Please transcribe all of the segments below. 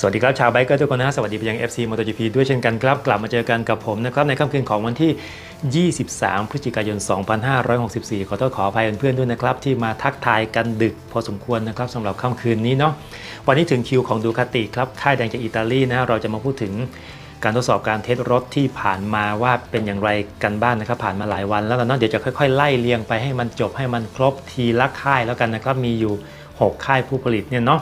สวัสดีครับชาวไบเกอร์ทุกคนนะสวัสดีไปยัง FC MotoGP ด้วยเช่นกันครับกลับมาเจอกันกับผมนะครับในค่ำคืนของวันที่ 23 พฤศจิกายน 2564 ขอโทษขออภัยเพื่อนๆด้วยนะครับที่มาทักทายกันดึกพอสมควรนะครับสำหรับค่ำคืนนี้เนาะวันนี้ถึงคิวของดูคาติครับค่ายแดงจากอิตาลีนะเราจะมาพูดถึงการทดสอบการเทสรถที่ผ่านมาว่าเป็นอย่างไรกันบ้างนนะครับ ผ่านมาหลายวันแล้วกันเนาะเดี๋ยวจะค่อยๆ ไล่เรียงไปให้มันจบให้มันครบทีละค่ายแล้วกันนะครับมีอยู่ 6 ค่ายผู้ผลิตเนี่ยเนาะ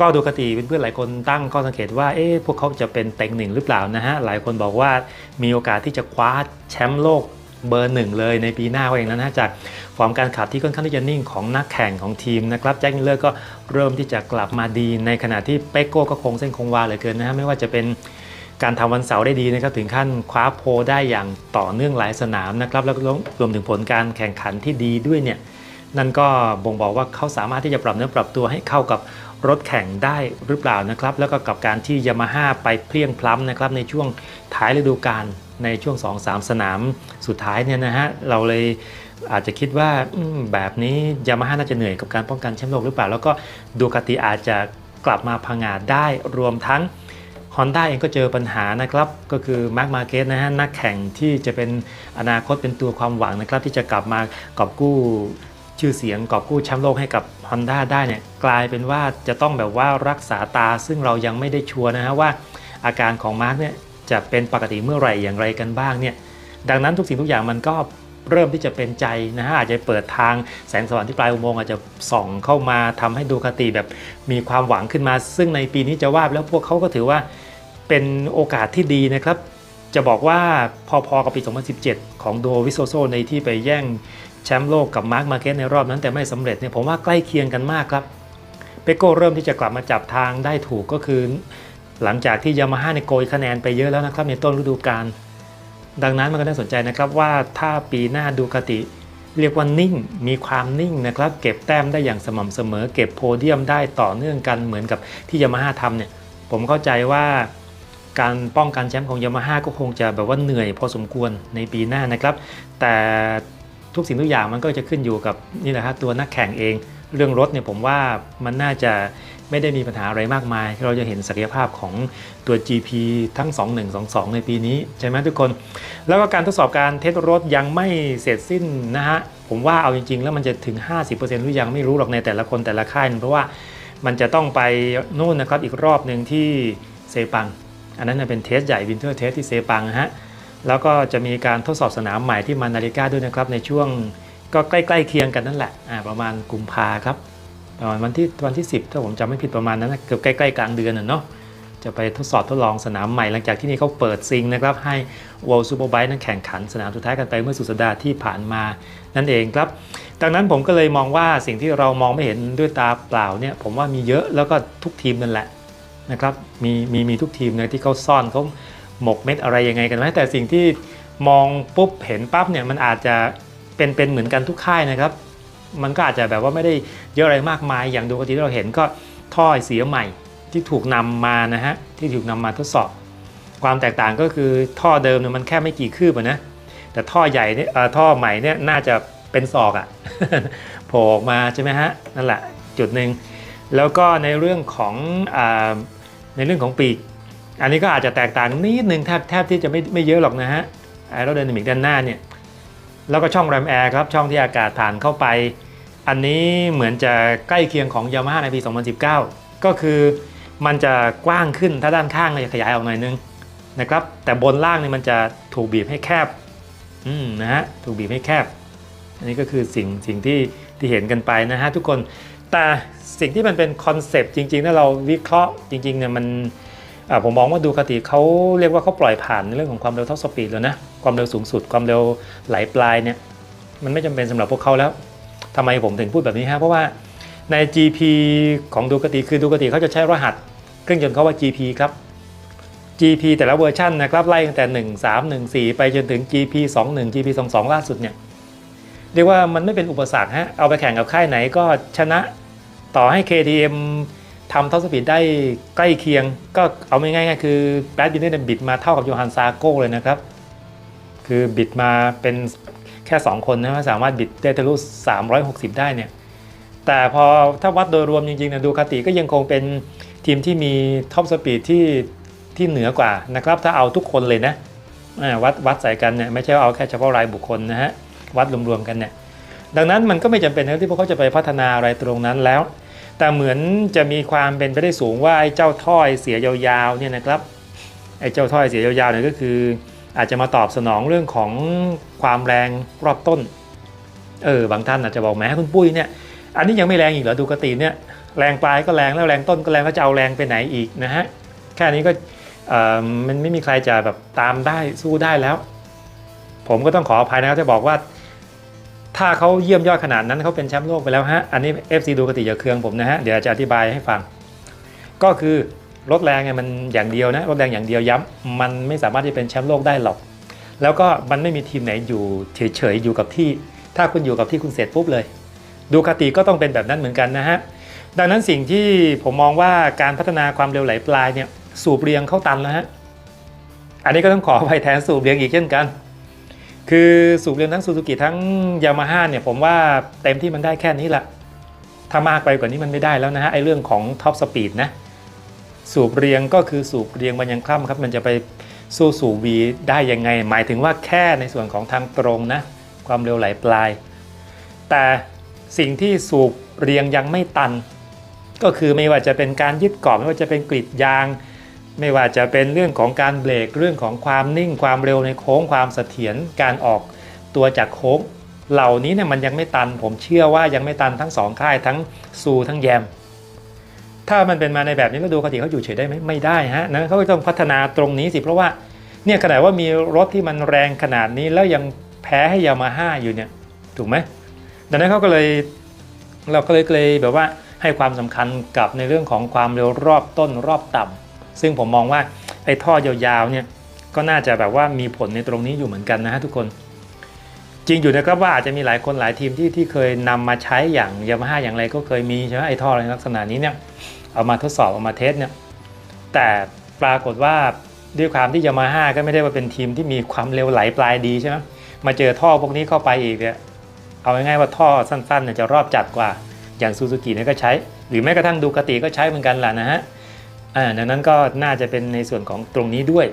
ก็ดูกติเพื่อนๆหลายคนตั้งข้อสังเกตว่าเอ๊ะพวกเขาจะเป็นเต็งหนึ่งหรือเปล่านะฮะหลายคนบอกว่ามีโอกาสที่จะคว้าแชมป์โลกเบอร์หนึ่งเลยในปีหน้าก็อย่างนั้นนะจากฟอร์มการขับที่ค่อนข้างที่จะนิ่งของนักแข่งของทีมนะครับแจ็คมิลเลอร์ก็เริ่มที่จะกลับมาดีในขณะที่เปโก้ก็คงเส้นคงวาเหลือเกินนะฮะไม่ว่าจะเป็นการทำวันเสาร์ได้ดีนะครับถึงขั้นคว้าโพได้อย่างต่อเนื่องหลายสนามนะครับแล้วรวมถึงผลการแข่งขันที่ดีด้วยเนี่ยนั่นก็บ่งบอกว่าเขาสามารถที่จะปรับเนื้อปรับตัวให้เข้ากับ รถแข่งได้หรือเปล่านะครับ แล้วก็กับการที่ยามาฮ่าไปเพลียงพล้ำนะครับในช่วงท้ายฤดูกาลในช่วง 2-3 สนามสุดท้ายเนี่ยนะฮะเราเลยอาจจะคิดว่าแบบนี้ยามาฮ่าน่าจะเหนื่อยกับการป้องกันแชมป์โลกหรือเปล่า แล้วก็ดูคาติอาจจะกลับมาพังงาดได้รวมทั้ง Honda เองก็เจอปัญหานะครับ ก็คือมาร์ m มาเก e นะฮะนักแข่งที่จะเป็นอนาคตเป็นตัวความหวังนะครับ ที่จะกลับมากอบกู้ชื่อเสียงกอบกู้แชมป์โลกให้กับ Honda ได้เนี่ยกลายเป็นว่าจะต้องแบบว่ารักษาตาซึ่งเรายังไม่ได้ชัวร์นะฮะว่า อาการของมาร์กเนี่ยจะเป็นปกติเมื่อไหร่อย่างไรกันบ้างเนี่ยดังนั้นทุกสิ่งทุกอย่างมันก็เริ่มที่จะเป็นใจนะฮะอาจจะเปิดทางแสงสว่างที่ปลายอุโมงค์อาจจะส่องเข้ามาทำให้ดูคติแบบมีความหวังขึ้นมา ซึ่งในปีนี้จะว่าแล้วพวกเขาก็ถือว่าเป็นโอกาสที่ดีนะครับ จะบอกว่าพอๆกับปี 2017 ของโดวิโซโซในที่ไปแย่ง แชมป์โลกกับมาร์คมาเก็ตในรอบนั้นแต่ไม่สำเร็จเนี่ยผมว่าใกล้เคียงกันมากครับเปโก้เริ่มที่จะกลับมาจับทางได้ถูกก็คือ หลังจากที่ยามาฮ่าในโกยคะแนนไปเยอะแล้วนะครับในต้นฤดูกาลดังนั้นมันก็น่าสนใจนะครับว่าถ้าปีหน้าดูคติ เรียกว่านิ่งมีความนิ่งนะครับ เก็บแต้มได้อย่างสม่ำเสมอ เก็บโพเดียมได้ต่อเนื่องกันเหมือนกับที่ยามาฮ่าทำเนี่ยผมเข้าใจว่าการป้องกันแชมป์ของยามาฮ่าก็คงจะแบบว่าเหนื่อยพอสมควรในปีหน้านะครับ แต่ ทุกสิ่งทุกอย่างมันก็จะขึ้นอยู่กับนี่แหละครับตัวนักแข่งเอง เรื่องรถเนี่ยผมว่ามันน่าจะไม่ได้มีปัญหาอะไรมากมาย เราจะเห็นศักยภาพของตัว GP ทั้ง 21 22 ในปีนี้ใช่ไหมทุกคน แล้วก็การทดสอบการเทสรถยังไม่เสร็จสิ้นนะฮะ ผมว่าเอาจริง ๆ แล้วมันจะถึง 50%หรือยังไม่รู้หรอกในแต่ละคนแต่ละค่ายเพราะว่ามันจะต้องไปนู่นนะครับอีกรอบหนึ่งที่เซปัง อันนั้นนะเป็นเทสใหญ่วินเทอร์เทสที่เซปังนะฮะ แล้วก็จะมีการทดสอบสนามใหม่ที่มานาฬิกาด้วยนะครับในช่วงก็ใกล้ๆเคียงกันนั่นแหละอ่าประมาณกุมภาครับประมาณวันที่วันที่ 10 ถ้าผมจำไม่ผิดประมาณนั้นนะเกือบใกล้ๆกลางเดือนน่ะเนาะจะไปทดสอบทดลองสนามใหม่หลังจากที่นี่เขาเปิดซิงนะครับให้ World Superbike นั้นแข่งขันสนามสุดท้ายกันไปเมื่อสุดสัปดาห์ที่ผ่านมานั่นเองครับดังนั้นผมก็เลยมองว่าสิ่งที่เรามองไม่เห็นด้วยตาเปล่าเนี่ยผมว่ามีเยอะแล้วก็ทุกทีมนั่นแหละนะครับมีมีมีทุกทีมเลยที่เขาซ่อนเขา หมกเม็ดอะไรยังไงกันไหมแต่สิ่งที่มองปุ๊บเห็นปั๊บเนี่ยมันอาจจะเป็นเป็นเหมือนกันทุกค่ายนะครับ มันก็อาจจะแบบว่าไม่ได้เยอะอะไรมากมายอย่างดูกติที่เราเห็นก็ท่อเสียใหม่ที่ถูกนำมานะฮะที่ถูกนำมาทดสอบ ความแตกต่างก็คือท่อเดิมเนี่ยมันแค่ไม่กี่คืบนะแต่ท่อใหญ่เนี่ยท่อใหม่เนี่ยน่าจะเป็นศอกอะโผล่ออกมาใช่ไหมฮะนั่นแหละจุดหนึ่งแล้วก็ในเรื่องของอในเรื่องของปีก อันนี้ก็อาจจะแตกต่างนิดนึงแทบแทบที่จะไม่ไม่เยอะหรอกนะฮะแอโรไดนามิกด้านหน้าเนี่ยแล้วก็ช่องแรมแอร์ครับช่องที่อากาศผ่านเข้าไป อันนี้เหมือนจะใกล้เคียงของยามาฮ่าในปี 2019 ก็คือมันจะกว้างขึ้นถ้าด้านข้างเนี่ยจะขยายออกหน่อยนึงนะครับแต่บนล่างนี่มันจะถูกบีบให้แคบอืมนะฮะถูกบีบให้แคบ อันนี้ก็คือสิ่งสิ่งที่ที่เห็นกันไปนะฮะทุกคนแต่สิ่งที่มันเป็นคอนเซปต์จริงๆถ้าเราวิเคราะห์จริงๆเนี่ยมัน ผมมองว่าดูคติเขาเรียกว่าเขาปล่อยผ่านในเรื่องของความเร็วเท่าสปีดแล้วนะ ความเร็วสูงสุด ความเร็วไหลปลายเนี่ยมันไม่จำเป็นสำหรับพวกเขาแล้วทำไมผมถึงพูดแบบนี้ฮะเพราะว่าใน GP ของดูคติคือดูคติเขาจะใช้รหัสเครื่องยนต์เขาว่า GP ครับ GP แต่ละเวอร์ชันนะครับไล่ตั้งแต่ 1 3 1 4 ไปจนถึง GP 21 GP 22ล่าสุดเนี่ยเรียกว่ามันไม่เป็นอุปสรรคฮะเอาไปแข่งกับค่ายไหนก็ชนะต่อให้ KTM ทำเท่าสปีดได้ใกล้เคียง ก็เอาไม่ง่ายๆคือแบดบินเน่บิดมาเท่ากับโยฮันซาโก้เลยนะครับ คือบิดมาเป็นแค่ 2 คนนะสามารถบิดได้ทะลุ360 ได้เนี่ยแต่พอถ้าวัดโดยรวมจริงๆนะดูคาติก็ยังคงเป็นทีมที่มีท็อปสปีดที่ที่เหนือกว่านะครับถ้าเอาทุกคนเลยนะวัดวัดใส่กันเนี่ยไม่ใช่ว่าเอาแค่เฉพาะรายบุคคลนะฮะวัดรวมๆกันเนี่ยดังนั้นมันก็ไม่จำเป็นนะที่พวกเขาจะไปพัฒนาอะไรตรงนั้นแล้ว แต่เหมือนจะมีความเป็นไปได้สูงว่าไอ้เจ้าถ้อยเสียยาวๆเนี่ยนะครับไอ้เจ้าถ้อยเสียยาวๆเนี่ยก็คือ อาจจะมาตอบสนองเรื่องของความแรงรอบต้นเออบางท่านอาจจะบอกแหมคุณปุ้ยเนี่ยอันนี้ยังไม่แรงอีกเหรอดูกติเนี่ยแรงปลายก็แรงแล้วแรงต้นก็แรงแล้วจะเอาแรงไปไหนอีกนะฮะแค่นี้ก็เอ่อมันไม่มีใครจะแบบตามได้สู้ได้แล้ว ผมก็ต้องขออภัยนะครับจะบอกว่า ถ้าเขาเยี่ยมยอดขนาดนั้นเขาเป็นแชมป์โลกไปแล้วฮะ อันนี้ FC ดูกติอย่าเคืองผมนะฮะ เดี๋ยวจะอธิบายให้ฟัง ก็คือรถแรงเนี่ยมันอย่างเดียวนะ รถแรงอย่างเดียวย้ำมันไม่สามารถที่เป็นแชมป์โลกได้หรอก แล้วก็มันไม่มีทีมไหนอยู่เฉยๆอยู่กับที่ ถ้าคุณอยู่กับที่คุณเสร็จปุ๊บเลย ดูคติก็ต้องเป็นแบบนั้นเหมือนกันนะฮะ ดังนั้นสิ่งที่ผมมองว่าการพัฒนาความเร็วไหลปลายเนี่ยสูบเรียงเข้าตันแล้วฮะ อันนี้ก็ต้องขออภัยแทนสูบเรียงอีกเช่นกัน คือสูบเรียงทั้งซูซูกิทั้งยามาฮ่าเนี่ยผมว่าเต็มที่มันได้แค่นี้แหละถ้ามากไปกว่านี้มันไม่ได้แล้วนะฮะไอเรื่องของท็อปสปีดนะสูบเรียงก็คือสูบเรียงมันยังคล่ำครับ มันจะไปสู้สูบวีได้ยังไง หมายถึงว่าแค่ในส่วนของทางตรงนะ ความเร็วไหลปลาย แต่สิ่งที่สูบเรียงยังไม่ตัน ก็คือไม่ว่าจะเป็นการยึดเกาะไม่ว่าจะเป็นกรีดยาง ไม่ว่าจะเป็นเรื่องของการเบรกเรื่องของความนิ่งความเร็วในโค้งความเสถียรการออกตัวจากโค้งเหล่านี้เนี่ยมันยังไม่ตัน ผมเชื่อว่ายังไม่ตันทั้งสองค่ายทั้งซูทั้งแยม ถ้ามันเป็นมาในแบบนี้แล้วดูคติเขาอยู่เฉยได้ไหมไม่ได้ฮะนั้นเขาก็ต้องพัฒนาตรงนี้สิเพราะว่าเนี่ยขนาดว่ามีรถที่มันแรงขนาดนี้แล้วยังแพ้ให้ยามาฮ่าอยู่เนี่ยถูกไหมดังนั้นเขาก็เลยเราก็เลยเลยแบบว่าให้ความสำคัญกับในเรื่องของความเร็วรอบต้นรอบต่ำ ซึ่งผมมองว่าไอ้ท่อยาวๆเนี่ยก็น่าจะแบบว่ามีผลในตรงนี้อยู่เหมือนกันนะฮะทุกคน จริงอยู่นะครับว่าอาจจะมีหลายคนหลายทีมที่ที่เคยนำมาใช้อย่างยามาฮ่าอย่างไรก็เคยมีใช่ไหมไอ้ท่อในลักษณะนี้เนี่ยเอามาทดสอบเอามาเทสเนี่ยแต่ปรากฏว่าด้วยความที่ยามาฮ่าก็ไม่ได้ว่าเป็นทีมที่มีความเร็วไหลปลายดีใช่ไหมมาเจอท่อพวกนี้เข้าไปอีกเนี่ยเอาง่ายๆว่าท่อสั้นๆเนี่ยจะรอบจัดกว่าอย่างซูซูกิเนี่ยก็ใช้ หรือแม้กระทั่งดูกติก็ใช้เหมือนกันแหละนะฮะ อ่าดังนั้นก็น่าจะเป็นในส่วนของตรงนี้ด้วย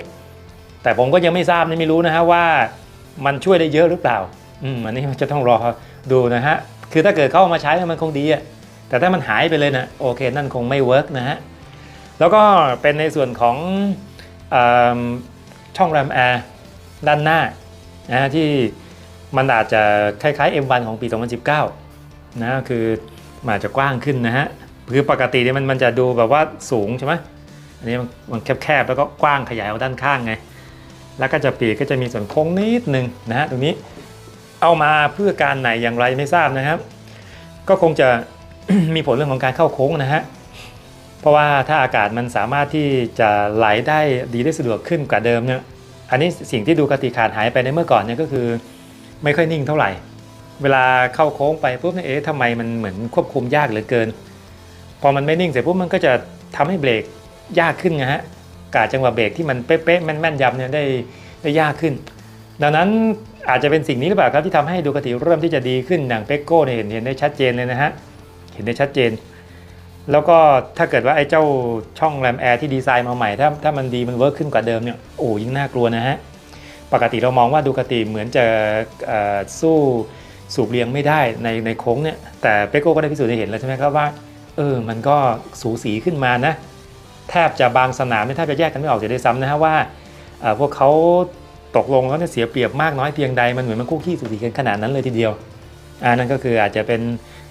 แต่ผมก็ยังไม่ทราบไม่รู้นะฮะว่ามันช่วยได้เยอะหรือเปล่าอืมอันนี้มันจะต้องรอดูนะฮะคือถ้าเกิดเข้าเอามาใช้มันคงดีอะแต่ถ้ามันหายไปเลยนะโอเคนั่นคงไม่เวิร์กนะฮะแล้วก็เป็นในส่วนของอช่องแรมแอร์ด้านหน้านะฮะที่มันอาจจะคล้ายๆ M1 ของปี 2019 นะคือมันอาจจะกว้างขึ้นนะฮะคือปกติเนี่ยมันมันจะดูแบบว่าสูงใช่ไหม อันนี้มันมันแคบๆแล้วก็กว้างขยายเอาด้านข้างไง แล้วก็จะปีกก็จะมีส่วนโค้งนิดนึงนะฮะตรงนี้เอามาเพื่อการไหนอย่างไรไม่ทราบนะครับ ก็คงจะมีผลเรื่องของการเข้าโค้งนะฮะเพราะว่าถ้าอากาศมันสามารถที่จะไหลได้ดีได้สะดวกขึ้นกว่าเดิมเนี่ยอันนี้สิ่งที่ดูกติขาดหายไปในเมื่อก่อนเนี่ยก็คือไม่ค่อยนิ่งเท่าไหร่ เวลาเข้าโค้งไปปุ๊บเนี่ยเอ๊ะทำไมมันเหมือนควบคุมยากเหลือเกิน พอมันไม่นิ่งเสร็จปุ๊บมันก็จะทำให้เบรก ยากขึ้นนะฮะกาจังหวะเบรกที่มันเป๊ะๆแม่นๆยำเนี่ยได้ได้ยากขึ้น ดังนั้นอาจจะเป็นสิ่งนี้หรือเปล่าครับที่ทำให้ดูกติเริ่มที่จะดีขึ้นอย่างเปกโก้เนี่ยเห็นเห็นได้ชัดเจนเลยนะฮะเห็นได้ชัดเจน แล้วก็ถ้าเกิดว่าไอ้เจ้าช่องแรมแอร์ที่ดีไซน์มาใหม่ถ้าถ้ามันดีมันเวิร์กขึ้นกว่าเดิมเนี่ยโอ้ยิ่งน่ากลัวนะฮะปกติเรามองว่าดูกติเหมือนจะสู้สูบเรียงไม่ได้ในในโค้งเนี่ยแต่เปโก้ก็ได้พิสูจน์ให้เห็นแล้วใช่ไหมครับว่าเออมันก็สูสีขึ้นมานะ แทบจะบางสนามเนี่ยแทบจะแยกกันไม่ออกจะได้ซ้ำนะฮะว่าพวกเขาตกลงแล้วเนี่ยเสียเปรียบมากน้อยเพียงใดมันเหมือนมันคู่ขี้สูสีกันขนาดนั้นเลยทีเดียวอ่านั่นก็คืออาจจะเป็น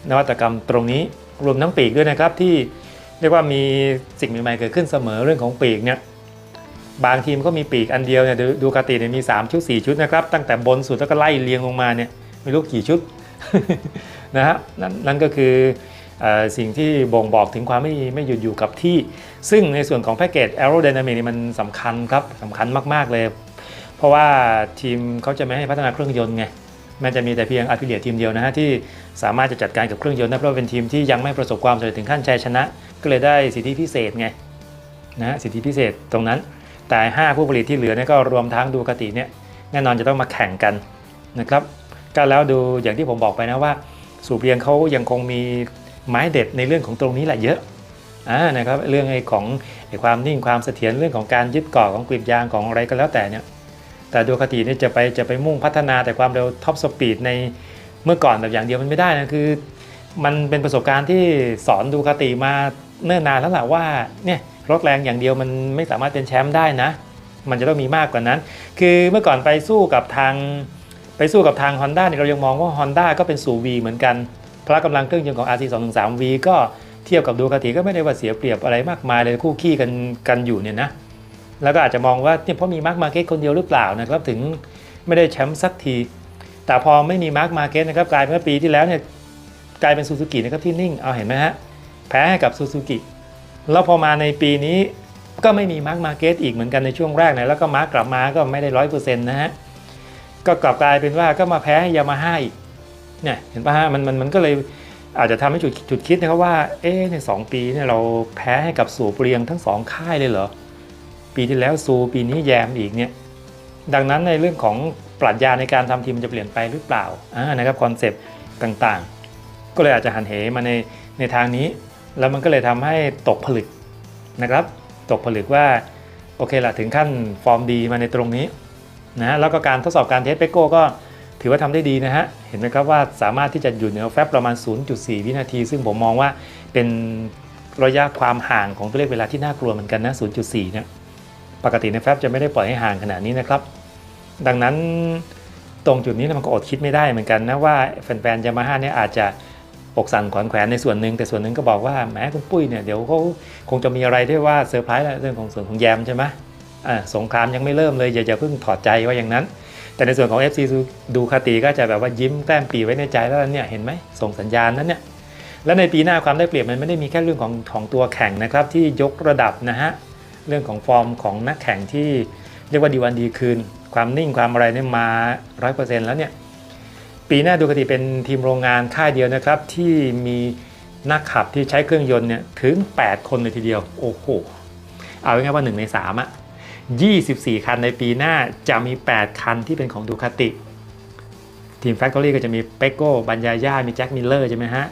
นวัตกรรมตรงนี้รวมทั้งปีกด้วยนะครับที่เรียกว่ามีสิ่งใหม่ๆเกิดขึ้นเสมอเรื่องของปีกเนี่ยบางทีมก็มีปีกอันเดียวเนี่ยดูกาติเนี่ยมี 3 ชุด 4 ชุดนะครับตั้งแต่บนสุดแล้วก็ไล่เรียงลงมาเนี่ยไม่รู้กี่ชุดนะฮะนั่นนั่นก็คือ สิ่งที่บ่งบอกถึงความไม่ไม่หยุดอยู่กับที่ ซึ่งในส่วนของแพ็กเกจ aerodynamic นี่มันสำคัญครับสำคัญมาก ๆ เลย เพราะว่าทีมเขาจะไม่ให้พัฒนาเครื่องยนต์ไงมันจะมีแต่เพียงอาฟิเลียทีมเดียวนะฮะที่สามารถจะจัดการกับเครื่องยนต์ได้เพราะว่าเป็นทีมที่ยังไม่ประสบความสำเร็จถึงขั้นชัยชนะ ก็เลยได้สิทธิพิเศษไงนะฮะสิทธิพิเศษตรงนั้น แต่ 5 ผู้ผลิตที่เหลือเนี่ยก็รวมทั้งดูกติเนี่ยแน่นอนจะต้องมาแข่งกันนะครับก็แล้วดูอย่างที่ผมบอกไปนะว่า สูบเรียงเขายังคงมี ไม้เด็ดในเรื่องของตรงนี้แหละเยอะอ่านะครับเรื่องไอ้ของไอ้ความนิ่งความเสถียรเรื่องของการยึดเกาะของกลีบยางของอะไรก็แล้วแต่เนี่ยแต่ดูคติเนี่ยจะไปจะไปมุ่งพัฒนาแต่ความเร็วท็อปสปีดในเมื่อก่อนแบบอย่างเดียวมันไม่ได้นะคือ มันเป็นประสบการณ์ที่สอนดูคติมาเนิ่นนานแล้วแหละว่าเนี่ยรถแรงอย่างเดียวมันไม่สามารถเป็นแชมป์ได้นะ มันจะต้องมีมากกว่านั้น คือเมื่อก่อนไปสู้กับทางไปสู้กับทาง Honda เนี่ยเรายังมองว่า Honda ก็เป็นสู่ V เหมือนกัน พละกำลังเครื่องยนต์ของ RC 2 1 3 V ก็เทียบกับดูคาติก็ไม่ได้ว่าเสียเปรียบอะไรมากมายเลยคู่ขี้กันกันอยู่เนี่ยนะแล้วก็อาจจะมองว่าเนี่ยเพราะมีมาร์คมาเก็ตคนเดียวหรือเปล่านะครับถึงไม่ได้แชมป์สักที แต่พอไม่มีมาร์คมาเก็ตนะครับกลายเป็นว่าปีที่แล้วเนี่ยกลายเป็นซูซูกินะครับที่นิ่งเอาเห็นไหมฮะแพ้ให้กับซูซูกิแล้วพอมาในปีนี้ก็ไม่มีมาร์คมาเก็ตอีกเหมือนกันในช่วงแรกนะแล้วก็มาร์คกลับมาก็ไม่ได้ร้อยเปอร์เซ็นต์นะฮะก็กลับกลายเป็นว่าก็มาแพ้ให้ยามาฮ่าอีก เนี่ยเห็นปะฮะมันมันมันก็เลยอาจจะทำให้จุดจุดคิดนะครับว่า เอ๊ในสองปีเนี่ยเราแพ้ให้กับสูบเรียงทั้งสองค่ายเลยเหรอ ปีที่แล้วซูปีนี้แยมอีกเนี่ย ดังนั้นในเรื่องของปรัชญาในการทำทีมมันจะเปลี่ยนไปหรือเปล่าอ่านะครับคอนเซปต์ต่างๆ ก็เลยอาจจะหันเหมาในในทางนี้ แล้วมันก็เลยทำให้ตกผลึกนะครับ ตกผลึกว่าโอเคละถึงขั้นฟอร์มดีมาในตรงนี้นะแล้วก็การทดสอบการเทสเปโก้ก็ ถือว่าทำได้ดีนะฮะ เห็นไหมครับว่าสามารถที่จะอยู่เหนือแฟบประมาณ 0.4 วินาที ซึ่งผมมองว่าเป็นระยะความห่างของตัวเลขเวลาที่น่ากลัวเหมือนกันนะ 0.4 เนี่ย ปกติในแฟบจะไม่ได้ปล่อยให้ห่างขนาดนี้นะครับ ดังนั้นตรงจุดนี้มันก็อดคิดไม่ได้เหมือนกันนะว่าแฟนๆยามาฮ่าเนี่ยอาจจะอกสั่นขวัญแขวนในส่วนหนึ่งแต่ส่วนหนึ่งก็บอกว่าแหมคุณปุ้ยเนี่ยเดี๋ยวเขาคงจะมีอะไรที่ว่าเซอร์ไพรส์เรื่องของส่วนของแยมใช่ไหมอ่าสงครามยังไม่เริ่มเลยอย่าอย่าเพิ่งถอดใจว่าอย่างนั้น แต่ในส่วนของ FC ดูคาติก็จะแบบว่ายิ้มแต้มปีไว้ในใจแล้วเนี่ยเห็นไหมส่งสัญญาณนั้นเนี่ยและในปีหน้าความได้เปรียบมันไม่ได้มีแค่เรื่องของของตัวแข่งนะครับที่ยกระดับนะฮะเรื่องของฟอร์มของนักแข่งที่เรียกว่าดีวันดีคืน ความนิ่งความอะไรเนี่ยมา 100%แล้วเนี่ยปีหน้าดูคาติเป็นทีมโรงงานค่ายเดียวนะครับที่มีนักขับที่ใช้เครื่องยนต์เนี่ยถึง 8 คนเลยทีเดียว โอ้โห เอาง่ายๆว่า 1 ใน3อะ 24 คันในปีหน้าจะมี 8 คันที่เป็นของดูคาติทีม Factory ก็จะมีเปโก้บัญญายามีแจ็คมิลเลอร์ใช่ไหมฮะ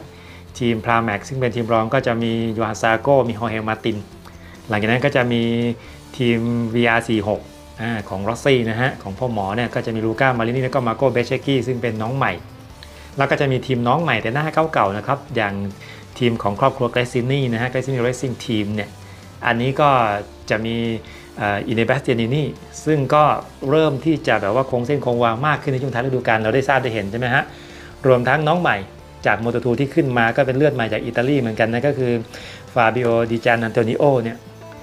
ทีมพราแม็กซึ่งเป็นทีมรองก็จะมียูฮานซาโกมีฮอเฮลมาติน หลังจากนั้นก็จะมีทีม VR46 อ่าของรอสซี่นะฮะ ของพ่อหมอเนี่ยก็จะมีลูก้ามารินี่แล้วก็มาโกเบเชกี้ซึ่งเป็นน้องใหม่ แล้วก็จะมีทีมน้องใหม่แต่หน้าเก่าๆนะครับ อย่างทีมของครอบครัวเกรซินี่นะฮะเกรซินี่เรซิ่งทีมเนี่ยอันนี้ก็จะมี อินเนบัสเตียนินีซึ่งก็เริ่มที่จะแบบว่าคงเส้นคงวางมากขึ้นในช่วงท้ายฤดูกาลเราได้ทราบได้เห็นใช่ไหมฮะ รวมทั้งน้องใหม่จากโมโตทูที่ขึ้นมาก็เป็นเลือดใหม่จากอิตาลีเหมือนกันนะก็คือฟาบิโอดิจานันโตนิโอเนี่ย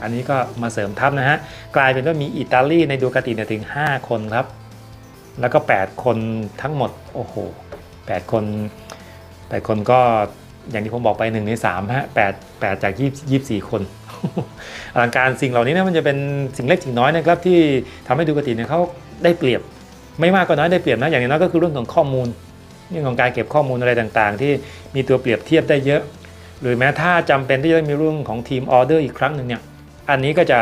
อันนี้ก็มาเสริมทัพนะฮะ กลายเป็นว่ามีอิตาลีในดูกาติเนี่ยถึง 5 คนครับ แล้วก็ 8 คนทั้งหมด โอ้โห 8 คน 8 คนก็อย่างที่ผมบอกไป 1 ใน3ฮะ8 8จาก 24 คน อลังการสิ่งเหล่านี้เนี่ยมันจะเป็นสิ่งเล็กสิ่งน้อยนะครับที่ทำให้ดูกติเนี่ยเขาได้เปรียบ ไม่มากก็น้อยได้เปรียบนะอย่างน้อยก็คือเรื่องของข้อมูลเรื่องของการเก็บข้อมูลอะไรต่างๆ ที่มีตัวเปรียบเทียบได้เยอะ หรือแม้ถ้าจำเป็นที่จะมีเรื่องของทีมออเดอร์อีกครั้งหนึ่งเนี่ยอันนี้ก็จะ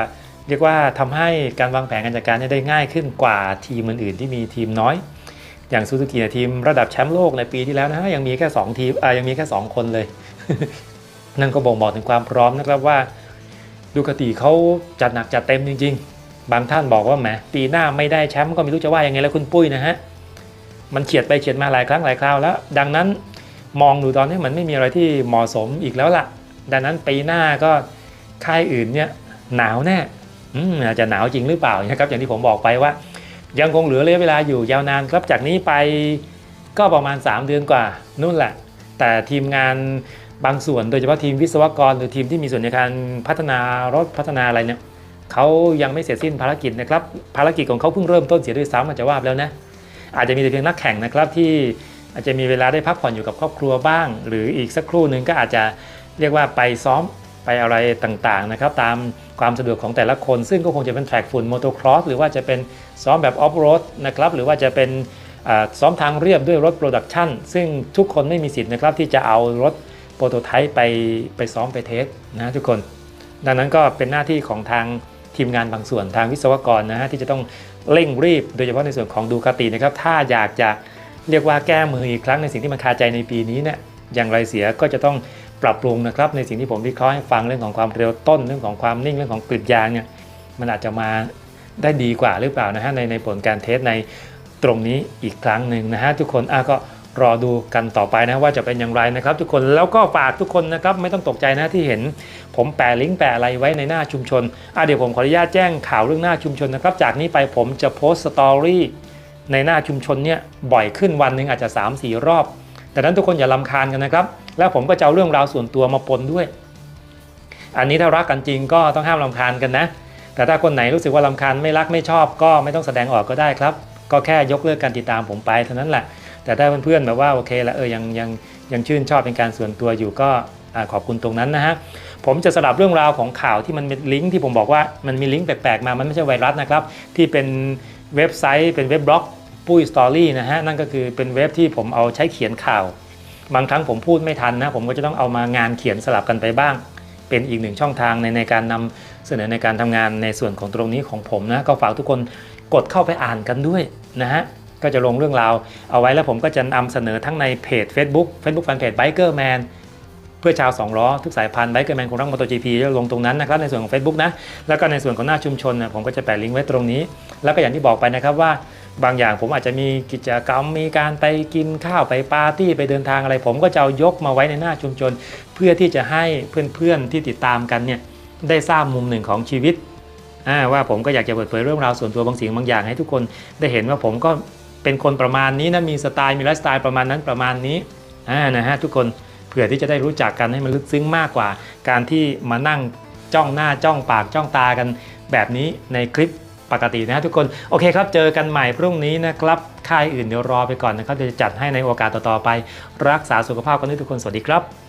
เรียกว่าทำให้การวางแผนการจัดการได้ง่ายขึ้นกว่าทีมอื่นๆ ที่มีทีมน้อย อย่างซูซูกิเนี่ยทีมระดับแชมป์โลกในปีที่แล้วนะฮะยังมีแค่ 2 ทีมอ่ายังมีแค่ 2 คนเลย นั่นก็บ่งบอกถึงความพร้อมนะครับว่า ดูกติเขาจัดหนักจัดเต็มจริง ๆ บางท่านบอกว่าแหมปีหน้าไม่ได้แชมป์ก็ไม่รู้จะว่ายังไงแล้วคุณปุ้ยนะฮะมันเฉียดไปเฉียดมาหลายครั้งหลายคราวแล้ว ดังนั้นมองดูตอนนี้มันไม่มีอะไรที่เหมาะสมอีกแล้วล่ะ ดังนั้นปีหน้าก็ค่ายอื่นเนี่ยหนาวแน่อืมอาจจะหนาวจริงหรือเปล่านะครับอย่างที่ผมบอกไปว่า ยังคงเหลือระยะเวลาอยู่ยาวนานครับจากนี้ไปก็ประมาณ 3 เดือนกว่านู่นแหละ แต่ทีมงาน บางส่วนโดยเฉพาะทีมวิศวกรหรือทีมที่มีส่วนในการพัฒนารถพัฒนาอะไรเนี่ยเขายังไม่เสร็จสิ้นภารกิจนะครับภารกิจของเขาเพิ่งเริ่มต้นเสียด้วยซ้ำอาจจะว่าแล้วนะอาจจะมีแต่เพียงนักแข่งนะครับที่อาจจะมีเวลาได้พักผ่อนอยู่กับครอบครัวบ้าง หรืออีกสักครู่หนึ่งก็อาจจะเรียกว่าไปซ้อมไปอะไรต่างๆนะครับตามความสะดวกของแต่ละคน ซึ่งก็คงจะเป็นแทร็กฝุ่นมอเตอร์ครอสหรือว่าจะเป็นซ้อมแบบออฟโรดนะครับหรือว่าจะเป็นซ้อมทางเรียบด้วยรถโปรดักชันซึ่งทุกคนไม่มีสิทธิ์นะครับที่จะเอารถ โปรโตไทป์ไปไปซ้อมไปเทสนะทุกคน ดังนั้นก็เป็นหน้าที่ของทางทีมงานบางส่วนทางวิศวกรนะฮะที่จะต้องเร่งรีบ โดยเฉพาะในส่วนของดูคาตินะครับ ถ้าอยากจะเรียกว่าแก้มืออีกครั้งในสิ่งที่มันคาใจในปีนี้เนี่ยอย่างไรเสียก็จะต้องปรับปรุงนะครับในสิ่งที่ผมวิเคราะห์ให้ฟังเรื่องของความเร็วต้นเรื่องของความนิ่งเรื่องของกริดยางเนี่ยมันอาจจะมาได้ดีกว่าหรือเปล่านะฮะในในผลการเทสในตรงนี้อีกครั้งหนึ่งนะฮะทุกคนอะก็ รอดูกันต่อไปนะว่าจะเป็นอย่างไรนะครับ ทุกคนแล้วก็ฝากทุกคนนะครับไม่ต้องตกใจนะที่เห็น ผมแปะลิงก์แปะอะไรไว้ในหน้าชุมชนอะเดี๋ยวผมขออนุญาตแจ้งข่าวเรื่องหน้าชุมชนนะครับ จากนี้ไปผมจะโพสต์สตอรี่ในหน้าชุมชนเนี่ยบ่อยขึ้นวันหนึ่งอาจจะ 3-4 รอบแต่นั้นทุกคนอย่าลำคาญกันนะครับ แล้วผมก็จะเอาเรื่องราวส่วนตัวมาปนด้วย อันนี้ถ้ารักกันจริงก็ต้องห้ามลำคาญกันนะ แต่ถ้าคนไหนรู้สึกว่าลำคาญไม่รักไม่ชอบก็ไม่ต้องแสดงออกก็ได้ครับ ก็แค่ยกเลิกการติดตามผมไปเท่านั้นแหละ แต่ถ้าเพื่อนๆแบบว่าโอเคล้วเออยังยังยังชื่นชอบเป็นการส่วนตัวอยู่ก็ขอบคุณตรงนั้นนะฮะผมจะสลับเรื่องราวของข่าวที่มันเป็นลิงก์ที่ผมบอกว่ามันมีลิงก์แปลกๆมา มันไม่ใช่ไวรัสนะครับ ที่เป็นเว็บไซต์เป็นเว็บบล็อกปุ้ยสตอรี่นะฮะนั่นก็คือเป็นเว็บที่ผมเอาใช้เขียนข่าว บางครั้งผมพูดไม่ทันนะผมก็จะต้องเอามางานเขียนสลับกันไปบ้าง เป็นอีกหนึ่งช่องทางในในการนำเสนอในการทำงานในส่วนของตรงนี้ของผมนะก็ฝากทุกคนกดเข้าไปอ่านกันด้วยนะฮะ ก็จะลงเรื่องราวเอาไว้แล้วผมก็จะนำเสนอทั้งในเพจ Facebook Facebook Fanpage Biker Man เพื่อชาว 2 ล้อ ทุกสายพันธุ์ Biker Man ของรักมอเตอร์จีพีจะลงตรงนั้นนะครับในส่วนของ Facebook นะแล้วก็ในส่วนของหน้าชุมชนนะผมก็จะแปะลิงก์ไว้ตรงนี้ แล้วก็อย่างที่บอกไปนะครับว่าบางอย่างผมอาจจะมีกิจกรรมมีการไปกินข้าวไปปาร์ตี้ไปเดินทางอะไร ผมก็จะเอายกมาไว้ในหน้าชุมชน เพื่อที่จะให้เพื่อนๆที่ติดตามกันเนี่ยได้ทราบมุมหนึ่งของชีวิตว่าผมก็อยากจะเปิดเผยเรื่องราวส่วนตัวบางสิ่งบางอย่างให้ทุกคนได้เห็นว่าผมก็ เป็นคนประมาณนี้นะมีสไตล์มีไลฟ์สไตล์ประมาณนั้นประมาณนี้อ่านะฮะทุกคนเผื่อที่จะได้รู้จักกันให้มันลึกซึ้งมากกว่า การที่มานั่งจ้องหน้าจ้องปากจ้องตากันแบบนี้ในคลิปปกตินะฮะทุกคนโอเคครับเจอกันใหม่พรุ่งนี้นะครับค่ายอื่นเดี๋ยวรอไปก่อนนะครับเดี๋ยวจะจัดให้ในโอกาสต่อๆไป รักษาสุขภาพกันด้วยทุกคนสวัสดีครับ